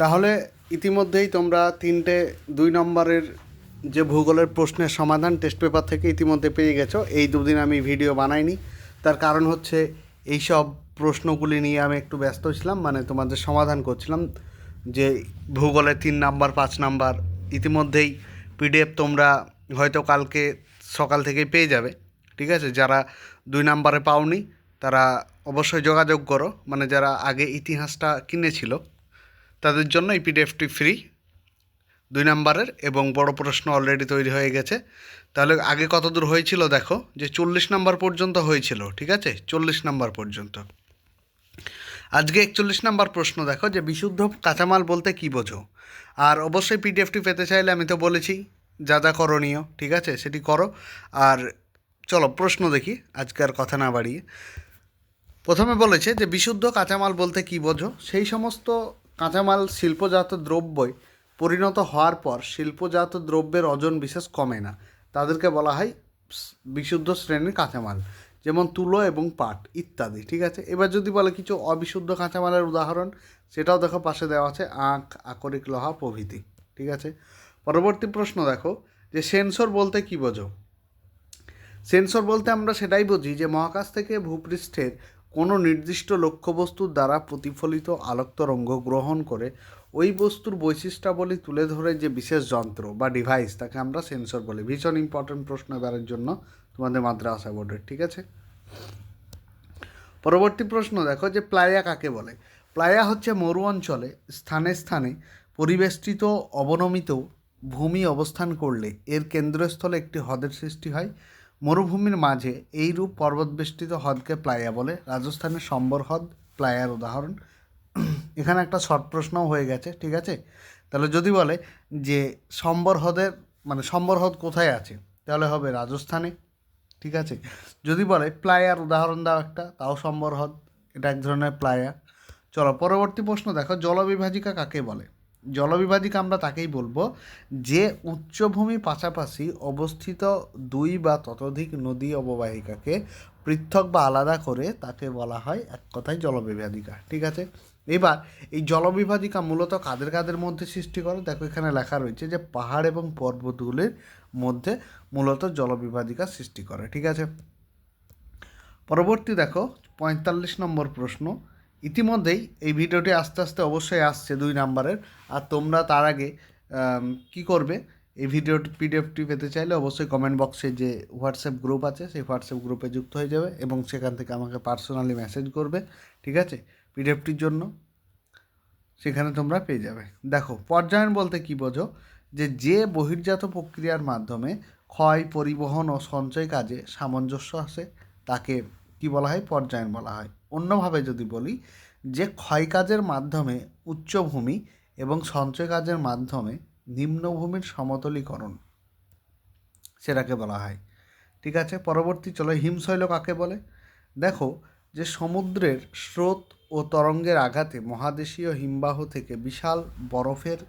তাহলে ইতিমধ্যেই তোমরা তিনটে, দুই নম্বরের যে ভূগোলের প্রশ্নের সমাধান টেস্ট পেপার থেকে ইতিমধ্যে পেয়ে গেছো, এই দুদিন আমি ভিডিও বানাইনি। তার কারণ হচ্ছে এই সব প্রশ্নগুলি নিয়ে আমি একটু ব্যস্ত ছিলাম মানে তোমাদের সমাধান করছিলাম, যে ভূগোলের তিন নাম্বার, পাঁচ নাম্বার, ইতিমধ্যেই পিডিএফ তোমরা হয়তো কালকে সকাল থেকেই পেয়ে যাবে, ঠিক আছে? যারা দুই নাম্বারে পাওনি, তারা অবশ্যই যোগাযোগ করো মানে যারা আগে ইতিহাসটা কিনেছিল তাদের জন্য এই পিডিএফটি ফ্রি দুই নাম্বারের এবং বড় প্রশ্ন অলরেডি তৈরি হয়ে গেছে। তাহলে আগে কত দূর হয়েছিল দেখো? যে চল্লিশ নাম্বার পর্যন্ত হয়েছিল, ঠিক আছে? চল্লিশ নাম্বার পর্যন্ত। আজকে একচল্লিশ নাম্বার প্রশ্ন দেখো, যে বিশুদ্ধ কাঁচামাল বলতে কী বোঝো? আর অবশ্যই পিডিএফটি পেতে চাইলে আমি তো বলেছি, যা যা করণীয়, ঠিক আছে? সেটি করো। আর চলো, প্রশ্ন দেখি, আজকে আর কথা না বাড়িয়ে। প্রথমে বলেছে যে বিশুদ্ধ কাঁচামাল বলতে কী বোঝো? সেই সমস্ত কাঁচামাল শিল্পজাত দ্রব্যই পরিণত হওয়ার পর শিল্পজাত দ্রব্যের ওজন বিশেষ কমে না। তাদেরকে বলা হয় বিশুদ্ধ শ্রেণির কাঁচামাল, যেমন তুলো এবং পাট ইত্যাদি, ঠিক আছে? এবার যদি বলে কিছু অবিশুদ্ধ কাঁচামালের উদাহরণ, সেটাও দেখো পাশে দেওয়া আছে, আখ, আকরিক লোহা প্রভৃতি, ঠিক আছে? পরবর্তী প্রশ্ন দেখো যে সেন্সর বলতে কী বোঝো? সেন্সর বলতে আমরা সেটাই বুঝি যে মহাকাশ থেকে ভূপৃষ্ঠের কোনো নির্দিষ্ট লক্ষ্যবস্তুর দ্বারা প্রতিফলিত আলোক তরঙ্গ গ্রহণ করে ওই বস্তুর বৈশিষ্ট্যাবলী তুলে ধরে যে বিশেষ যন্ত্র বা ডিভাইস তাকে আমরা সেন্সর বলি। ভীষণ ইম্পর্টেন্ট প্রশ্ন এবারের জন্য তোমাদের মাদ্রাসা বোর্ডের ঠিক আছে? পরবর্তী প্রশ্ন, দেখো যে প্লায়া কাকে বলে? প্লায়া হচ্ছে মরু অঞ্চলে স্থানে স্থানে পরিবেষ্টিত অবনমিত ভূমি অবস্থান করলে এর কেন্দ্রস্থলে একটি হ্রদের সৃষ্টি হয়। মরুভূমির মাঝে এইরূপ পর্বতবেষ্টিত হ্রদকে প্লায়া বলে। রাজস্থানের সম্বর হ্রদ, প্লায়ার উদাহরণ। এখানে একটা শর্ট প্রশ্নও হয়ে গেছে, ঠিক আছে? তাহলে যদি বলে যে সম্বর হ্রদের মানে সম্বর হ্রদ কোথায় আছে? তাহলে হবে রাজস্থানে, ঠিক আছে? যদি বলে প্লায়ার উদাহরণ দাও একটা, তাও সম্বর হ্রদ, এটা এক ধরনের প্লায়া। চলো, পরবর্তী প্রশ্ন দেখো, জলবিভাজিকা কাকে বলে? জলবিভাজিকা আমরা তাকেই বলব যে উচ্চভূমি পাশাপাশি অবস্থিত দুই বা ততোধিক নদী অববাহিকাকে পৃথক বা আলাদা করে তাকে বলা হয় এক কথায় জলবিভাজিকা ঠিক আছে? এবার এই জলবিভাজিকা মূলত কাদের কাদের মধ্যে সৃষ্টি করে? দেখো এখানে লেখা রয়েছে যে পাহাড় এবং পর্বতগুলির মধ্যে মূলত জলবিভাজিকা সৃষ্টি করে, ঠিক আছে? পরবর্তী দেখো, পঁয়তাল্লিশ নম্বর প্রশ্ন। ইতিমধ্যেই এই ভিডিওটি আস্তে আস্তে অবশ্যই আসছে দুই নাম্বারের। আর তোমরা তার আগে কি করবে? এই ভিডিওটি পিডিএফটি পেতে চাইলে অবশ্যই কমেন্ট বক্সে যে হোয়াটসঅ্যাপ গ্রুপ আছে, সেই হোয়াটসঅ্যাপ গ্রুপে যুক্ত হয়ে যাবে এবং সেখান থেকে আমাকে পার্সোনালি মেসেজ করবে, ঠিক আছে? পিডিএফটির জন্য সেখানে তোমরা পেয়ে যাবে। দেখো, পর্যায়ন বলতে কি বোঝো? যে যে বহির্জাত প্রক্রিয়ার মাধ্যমে ক্ষয়, পরিবহন ও সঞ্চয় কাজে সামঞ্জস্য আসে তাকে কি বলা হয়? পর্যায়ন বলা হয়। অন্যভাবে যদি বলি, যে ক্ষয় কাজের মাধ্যমে উচ্চভূমি এবং সঞ্চয় কাজের মাধ্যমে নিম্নভূমির সমতলীকরণ, সেটাকে বলা হয়। ঠিক আছে? পরবর্তী চলো, হিমশৈল কাকে বলে? দেখো, যে সমুদ্রের স্রোত ও তরঙ্গের আঘাতে মহাদেশীয় হিমবাহ থেকে বিশাল বরফের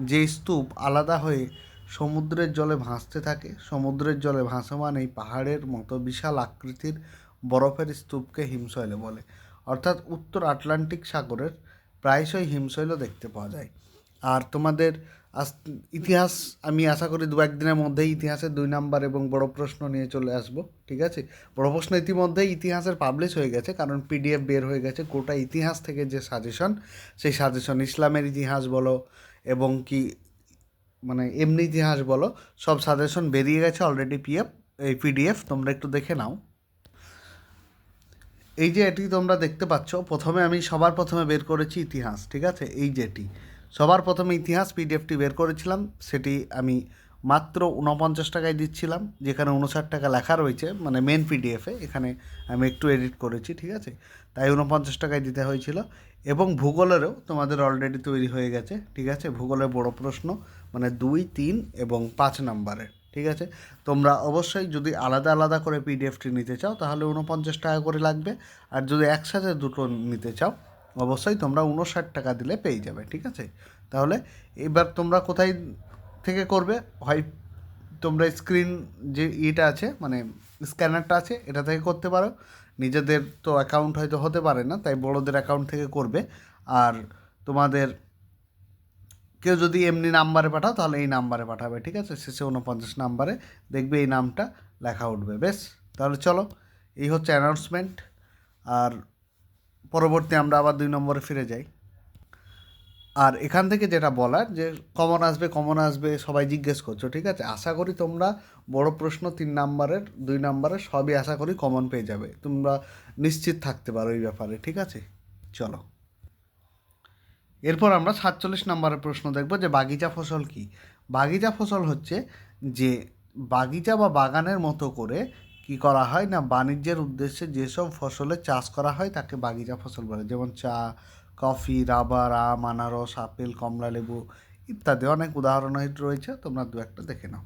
যে স্তূপ আলাদা হয়ে সমুদ্রের জলে ভাসতে থাকে। সমুদ্রের জলে ভাসমান এই পাহাড়ের মতো বিশাল আকৃতির বরফের স্তূপকে হিমশৈল বলে। অর্থাৎ উত্তর আটলান্টিক সাগরের প্রায়শই হিমশৈল দেখতে পাওয়া যায়। আর তোমাদের ইতিহাস, আমি আশা করি দু একদিনের মধ্যেই ইতিহাসের দুই নাম্বার এবং বড় প্রশ্ন নিয়ে চলে আসব, ঠিক আছে? বড় প্রশ্ন ইতিমধ্যেই ইতিহাসের পাবলিশ হয়ে গেছে, কারণ পিডিএফ বের হয়ে গেছে গোটা ইতিহাস থেকে যে সাজেশন সেই সাজেশন ইসলামের ইতিহাস বলো এবং কি মানে এমনি ইতিহাস বলো, সব সাজেশন বেরিয়ে গেছে অলরেডি পিএফ এই পিডিএফ তোমরা একটু দেখে নাও। এই যে এটি তোমরা দেখতে পাচ্ছ, প্রথমে আমি সবার প্রথমে বের করেছি ইতিহাস, ঠিক আছে? এই যেটি সবার প্রথমে ইতিহাস পিডিএফটি বের করেছিলাম। সেটি আমি মাত্র উনপঞ্চাশ টাকায় দিচ্ছিলাম, যেখানে উনষাট টাকা লেখা রয়েছে মানে মেন পিডিএফে এখানে আমি একটু এডিট করেছি, ঠিক আছে? তাই উনপঞ্চাশ টাকায় দিতে হয়েছিল। এবং ভূগোলেরও তোমাদের অলরেডি তৈরি হয়ে গেছে, ঠিক আছে? ভূগোলের বড় প্রশ্ন মানে দুই, তিন এবং পাঁচ নাম্বারের। ঠিক আছে? তোমরা অবশ্যই যদি আলাদা আলাদা করে পিডিএফটি নিতে চাও, তাহলে উনপঞ্চাশ টাকা করে লাগবে। আর যদি একসাথে দুটো নিতে চাও, অবশ্যই তোমরা উনষাট টাকা দিলে পেয়ে যাবে, ঠিক আছে? তাহলে এবার তোমরা কোথায় থেকে করবে? হয় তোমরা স্ক্রিন যে ইটা আছে মানে স্ক্যানারটা আছে, এটা থেকে করতে পারো। নিজেদের তো অ্যাকাউন্ট হয়তো হতে পারে না, তাই বড়দের অ্যাকাউন্ট থেকে করবে। আর তোমাদের কেউ যদি এমনি নাম্বারে পাঠাও, তাহলে এই নাম্বারে পাঠাবে, ঠিক আছে? শেষে উনপঞ্চাশ নাম্বারে দেখবে এই নামটা লেখা উঠবে, বেশ? তাহলে চলো, এই হচ্ছে অ্যানাউন্সমেন্ট আর পরবর্তী আমরা আবার দুই নম্বরে ফিরে যাই। আর এখান থেকে যেটা বলার, যে কমন আসবে কমন আসবে, সবাই জিজ্ঞেস করছ, ঠিক আছে? আশা করি তোমরা বড় প্রশ্ন তিন নাম্বারের, দুই নাম্বারের সবই আশা করি কমন পেয়ে যাবে। তোমরা নিশ্চিত থাকতে পারো এই ব্যাপারে, ঠিক আছে? চলো। এরপর আমরা সাতচল্লিশ নম্বরের প্রশ্ন দেখব যে বাগিচা ফসল কি? বাগিচা ফসল হচ্ছে যে বাগিচা বা বাগানের মতো করে কি করা হয় না বাণিজ্যের উদ্দেশ্যে যেসব ফসলের চাষ করা হয় তাকে বাগিচা ফসল বলে। যেমন চা, কফি, রাবার, আম, আনারস, আপেল, কমলা, লেবু ইত্যাদি। অনেক উদাহরণ রয়েছে, তোমরা দু একটা দেখে নাও।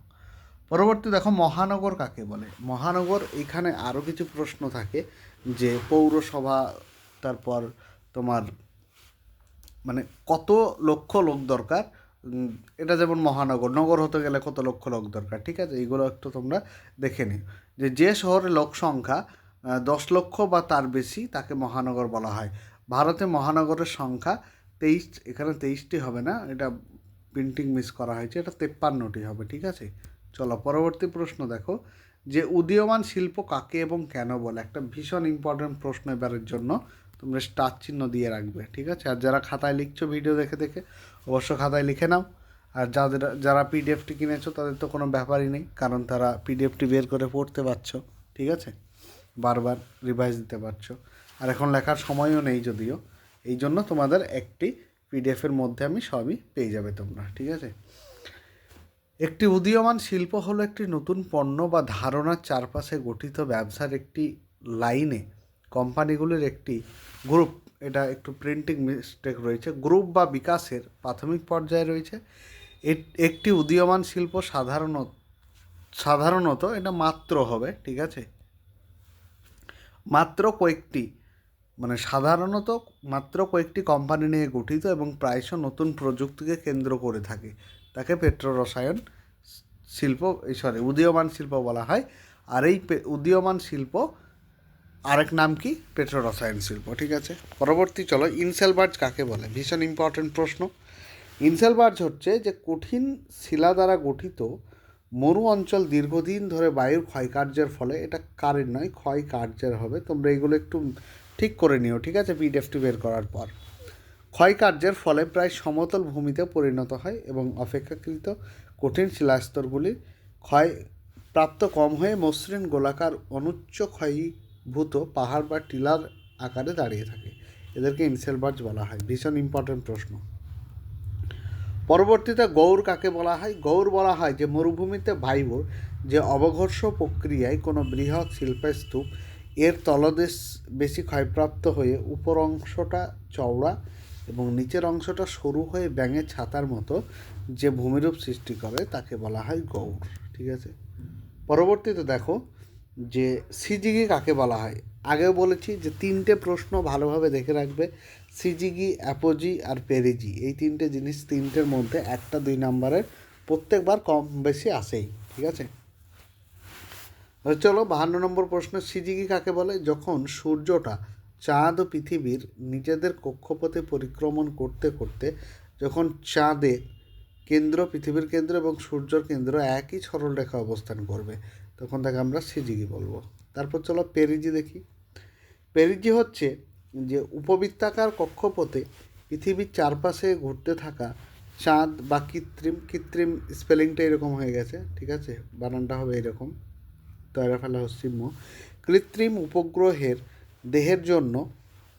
পরবর্তী দেখো, মহানগর কাকে বলে? মহানগর এখানে আরও কিছু প্রশ্ন থাকে যে পৌরসভা, তারপর তোমার মানে কত লক্ষ লোক দরকার? এটা যেমন মহানগর, নগর হতে গেলে কত লক্ষ লোক দরকার? ঠিক আছে? এইগুলো একটু তোমরা দেখে নিও। যে যে শহরে লোক সংখ্যা দশ লক্ষ বা তার বেশি তাকে মহানগর বলা হয়। ভারতে মহানগরের সংখ্যা তেইশ, এখানে তেইশটি হবে না? এটা প্রিন্টিং মিস করা হয়েছে। এটা তেপ্পান্নটি হবে, ঠিক আছে? চলো, পরবর্তী প্রশ্ন দেখো। যে, উদীয়মান শিল্প কাকে এবং কেন বলে? একটা ভীষণ ইম্পর্ট্যান্ট প্রশ্ন এবারের জন্য। তোমরা স্টার চিহ্ন দিয়ে রাখবে, ঠিক আছে? আর যারা খাতায় লিখছো ভিডিও দেখে দেখে, অবশ্য খাতায় লিখে নাও। আর যাদের, যারা পিডিএফটি কিনেছো, তাদের তো কোনো ব্যাপারই নেই, কারণ তারা পিডিএফটি বের করে পড়তে পারছ, ঠিক আছে? বারবার রিভাইজ দিতে পারছ। আর এখন লেখার সময়ও নেই যদিও, এই জন্য তোমাদের একটি পিডিএফের মধ্যে আমি সবই পেয়ে যাবে তোমরা, ঠিক আছে? একটি উদীয়মান শিল্প হলো একটি নতুন পণ্য বা ধারণার চারপাশে গঠিত ব্যবসার একটি লাইনে কোম্পানিগুলির একটি গ্রুপ, এটা একটু প্রিন্টিং মিস্টেক রয়েছে, গ্রুপ বা বিকাশের প্রাথমিক পর্যায়ে রয়েছে। একটি উদীয়মান শিল্প সাধারণত সাধারণত এটা মাত্র হবে, ঠিক আছে? মাত্র কয়েকটি মানে সাধারণত মাত্র কয়েকটি কোম্পানি নিয়ে গঠিত এবং প্রায়শ নতুন প্রযুক্তিকে কেন্দ্র করে থাকে। তাকে পেট্রো রসায়ন শিল্প সরি উদীয়মান শিল্প বলা হয়। আর এই উদীয়মান শিল্প আরেক নাম কি? পেট্রো রসায়ন শিল্প, ঠিক আছে? পরবর্তী, চলো ইনসেলবার্জ কাকে বলে? ভীষণ ইম্পর্টেন্ট প্রশ্ন। ইনসেলবার্জ হচ্ছে যে, কঠিন শিলা দ্বারা গঠিত মরু অঞ্চল দীর্ঘদিন ধরে বায়ুর ক্ষয়কার্যের ফলে, এটা কারের নয় ক্ষয় কার্যের হবে। তোমরা এগুলো একটু ঠিক করে নিও, ঠিক আছে? পিডিএফটি বের করার পর। ক্ষয়কার্যের ফলে প্রায় সমতল ভূমিতে পরিণত হয় এবং অপেক্ষাকৃত কঠিন শিলাস্তরগুলি ক্ষয় প্রাপ্ত কম হয়ে মসৃণ গোলাকার অনুচ্চ ক্ষয়ীভূত পাহাড় বা টিলার আকারে দাঁড়িয়ে থাকে। এদেরকে ইনসেলবার্জ বলা হয়। ভীষণ ইম্পর্টেন্ট প্রশ্ন। পরবর্তীতে গৌর কাকে বলা হয়? গৌর বলা হয় যে, মরুভূমিতে বায়ুর যে অবঘর্ষ প্রক্রিয়ায় কোনো বৃহৎ শিল্পের স্তূপ, এর তলদেশ বেশি ক্ষয়প্রাপ্ত হয়ে উপর অংশটা চওড়া এবং নিচের অংশটা সরু হয়ে ব্যাঙের ছাতার মতো যে ভূমিরূপ সৃষ্টি করে, তাকে বলা হয় গৌর। ঠিক আছে? পরবর্তীতে দেখো যে সিজিগি কাকে বলা হয়? আগেও বলেছি যে তিনটে প্রশ্ন ভালোভাবে দেখে রাখবে। সিজিগি, অ্যাপোজি আর পেরিজি। এই তিনটে জিনিস তিনটের মধ্যে একটা দুই নাম্বারের প্রত্যেকবার কম বেশি আসেই, ঠিক আছে? চলো বাহান্ন নম্বর প্রশ্ন, সিজিগি কাকে বলে? যখন সূর্যটা চাঁদ ও পৃথিবীর নিজেদের কক্ষপথে পরিক্রমণ করতে করতে, যখন চাঁদে কেন্দ্র, পৃথিবীর কেন্দ্র এবং সূর্যর কেন্দ্র একই সরলরেখা অবস্থান করবে তখন তাকে আমরা সিজিগি বলব। তারপর চলো পেরিজি দেখি। পেরিজি হচ্ছে যে উপবৃত্তাকার কক্ষপথে পৃথিবীর চারপাশে ঘুরতে থাকা চাঁদ বা কৃত্রিম কৃত্রিম স্পেলিংটা এরকম হয়ে গেছে, ঠিক আছে? বানানটা হবে এরকম। তয়রা ফেলা হস্যিম্য কৃত্রিম উপগ্রহের দেহের জন্য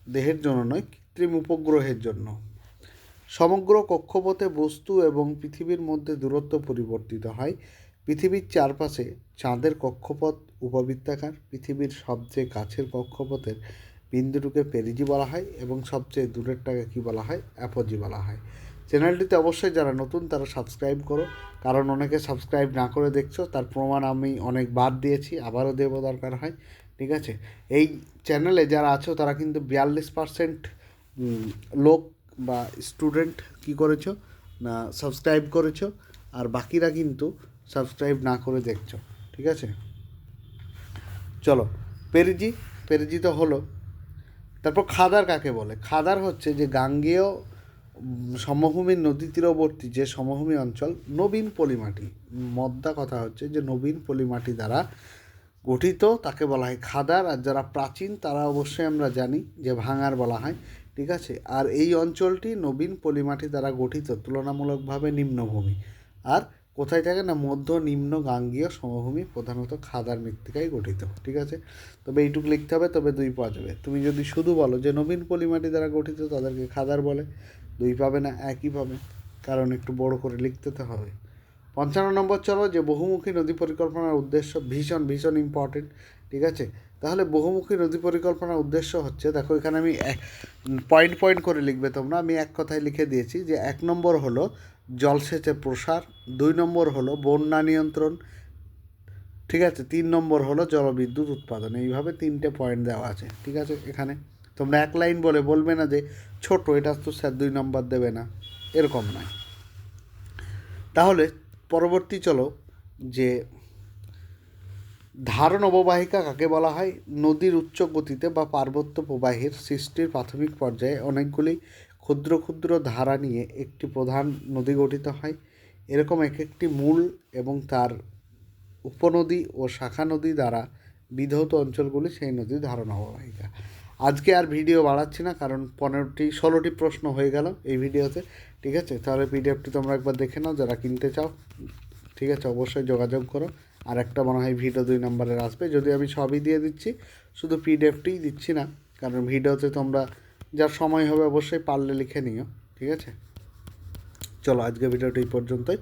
দেহের জন্য নয়, কৃত্রিম উপগ্রহের জন্য। সমগ্র কক্ষপথে বস্তু এবং পৃথিবীর মধ্যে দূরত্ব পরিবর্তিত হয়। পৃথিবীর চারপাশে চাঁদের কক্ষপথ, উপবৃত্তাকার, পৃথিবীর সবচেয়ে কাছের কক্ষপথের বিন্দুটুকে পেরিজি বলা হয় এবং সবচেয়ে দূরেরটাকে কী বলা হয়? অ্যাপোজি বলা হয়। চ্যানেলটিতে অবশ্যই যারা নতুন, তারা সাবস্ক্রাইব করো। কারণ অনেকে সাবস্ক্রাইব না করে দেখছ, তার প্রমাণ আমি অনেক বাদ দিয়েছি, আবারও দেব দরকার হয়। ঠিক আছে? এই চ্যানেলে যারা আছো, তারা কিন্তু বিয়াল্লিশ পার্সেন্ট লোক বা স্টুডেন্ট কি করেছ? না, সাবস্ক্রাইব করেছ। আর বাকিরা কিন্তু সাবস্ক্রাইব না করে দেখছ, ঠিক আছে? চলো, পেরিজি পেরিজি তো হলো। তারপর খাদার কাকে বলে? খাদার হচ্ছে যে গাঙ্গেয় সমভূমির নদী তীরবর্তী যে সমভূমি অঞ্চল, নবীন পলিমাটি। মদ্দা কথা হচ্ছে যে নবীন পলিমাটি দ্বারা গঠিত, তাকে বলা হয় খাদার। আর যারা প্রাচীন, তারা অবশ্যই আমরা জানি যে ভাঙার বলা হয়, ঠিক আছে? আর এই অঞ্চলটি নবীন পলিমাটি দ্বারা গঠিত, তুলনামূলকভাবে নিম্নভূমি। আর কোথায় থাকে না? মধ্য নিম্ন গাঙ্গীয় সমভূমি, প্রধানত খাদার মৃত্তিকায় গঠিত, ঠিক আছে? তবে এইটুকু লিখতে হবে, তবে দুই পাওয়া যাবে। তুমি যদি শুধু বলো যে নবীন পলিমাটি দ্বারা গঠিত, তাদেরকে খাদার বলে। দুই পাবে না, একই পাবে। কারণ একটু বড় করে লিখতে তো হবে। পঞ্চান্ন নম্বর চলো, যে বহুমুখী নদী পরিকল্পনার উদ্দেশ্য ভীষণ ভীষণ ইম্পর্টেন্ট ঠিক আছে? তাহলে বহুমুখী নদী পরিকল্পনার উদ্দেশ্য হচ্ছে, দেখো এখানে আমি পয়েন্ট পয়েন্ট করে লিখবে তোমরা, আমি এক কথায় লিখে দিয়েছি যে এক নম্বর হলো জলসেচের প্রসার, দুই নম্বর হলো বন্যা নিয়ন্ত্রণ, ঠিক আছে? তিন নম্বর হলো জলবিদ্যুৎ উৎপাদন, এইভাবে তিনটে পয়েন্ট দেওয়া আছে, ঠিক আছে? এখানে তোমরা এক লাইন বলে বলবে না যে ছোট, এটা তো স্যার দুই নম্বর দেবে না, এরকম নয়। তাহলে পরবর্তী চলো যে ধারণ অববাহিকা কাকে বলা হয়? নদীর উচ্চ গতিতে বা পার্বত্য প্রবাহের সৃষ্টির প্রাথমিক পর্যায়ে অনেকগুলি ক্ষুদ্র ক্ষুদ্র ধারা নিয়ে একটি প্রধান নদী গঠিত হয়। এরকম এক একটি মূল এবং তার উপনদী ও শাখা নদী দ্বারা বিধৌত অঞ্চলগুলি সেই নদীর ধারণ অববাহিকা। আজকে আর ভিডিও বাড়াচ্ছি না, কারণ পনেরোটি, ষোলোটি প্রশ্ন হয়ে গেল এই ভিডিওতে, ঠিক আছে? তাহলে পিডিএফটি তোমরা একবার দেখে নাও, যারা কিনতে চাও, ঠিক আছে? অবশ্যই যোগাযোগ করো। আর একটা মনে হয় ভিডিও দুই নম্বরের আসবে। যদি আমি সবই দিয়ে দিচ্ছি, শুধু পিডিএফটিই দিচ্ছি না, কারণ ভিডিওতে তোমরা যার সময় হবে অবশ্যই পারলে লিখে নিও, ঠিক আছে? চলো আজকে ভিডিওটি এই পর্যন্তই।